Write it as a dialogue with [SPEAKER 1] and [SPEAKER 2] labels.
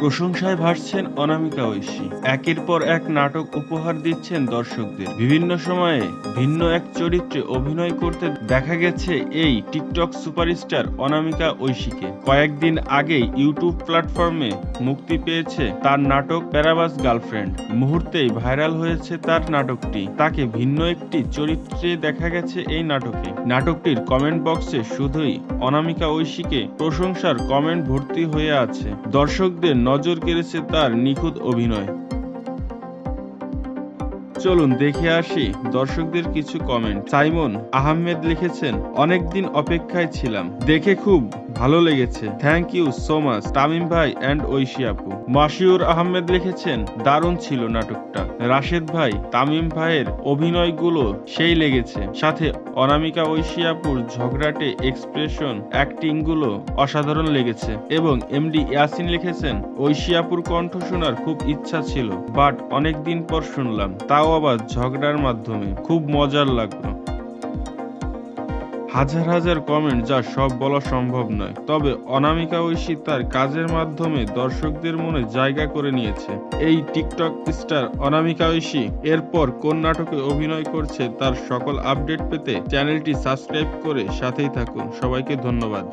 [SPEAKER 1] প্রশংসায় ভাসছেন অনামিকা ঐশী। একের পর এক নাটক উপহার দিচ্ছেন দর্শকদের। বিভিন্ন সময়ে ভিন্ন এক চরিত্রে অভিনয় করতে দেখা গেছে এই টিকটক সুপারস্টার অনামিকা ঐশীকে। কয়েকদিন আগেই ইউটিউব প্ল্যাটফর্মে মুক্তি পেয়েছে তার নাটক প্যারাবাস গার্লফ্রেন্ড। মুহূর্তেই ভাইরাল হয়েছে তার নাটকটি। তাকে ভিন্ন একটি চরিত্রে দেখা গেছে এই নাটকে। নাটকটির কমেন্ট বক্সে শুধুই অনামিকা ঐশীকে প্রশংসার কমেন্ট ভর্তি হয়ে আছে। দর্শকদের নজর কেড়েছে তার নিখুঁত অভিনয়। চলুন দেখে আসি দর্শকদের কিছু কমেন্ট সাইমন আহমেদ লিখেছেন, অনেকদিন অপেক্ষায় ছিলাম। দেখে খুব ভালো লেগেছে। Thank you so much Tamim ভাই অ্যান্ড ঐশী আপু। মাসিউর আহমেদ লিখেছেন, দারুণ ছিল নাটকটা। রাশেদ ভাই, তামিম ভাইয়ের অভিনয়গুলো সেই লেগেছে। সাথে অনামিকা ঐশী আপুর ঝগড়াটে এক্সপ্রেশন অ্যাক্টিংগুলো অসাধারণ লেগেছে। এবং এমডি ইয়াসিন লিখেছেন, ঐশী আপুর কণ্ঠ শোনার খুব ইচ্ছা ছিল বাট অনেকদিন পর শুনলাম। তাও আবার ঝগড়ার মাধ্যমে খুব মজার লাগল। হাজার হাজার কমেন্ট যা সব বলা সম্ভব নয়, তবে অনামিকা ঐশী তার কাজের মাধ্যমে দর্শকদের মনে জায়গা করে নিয়েছে। এই টিকটক স্টার অনামিকা ঐশী এরপর কোন নাটকে অভিনয় করছে তার সকল আপডেট পেতে চ্যানেলটি সাবস্ক্রাইব করে সাথেই থাকুন। সবাইকে ধন্যবাদ।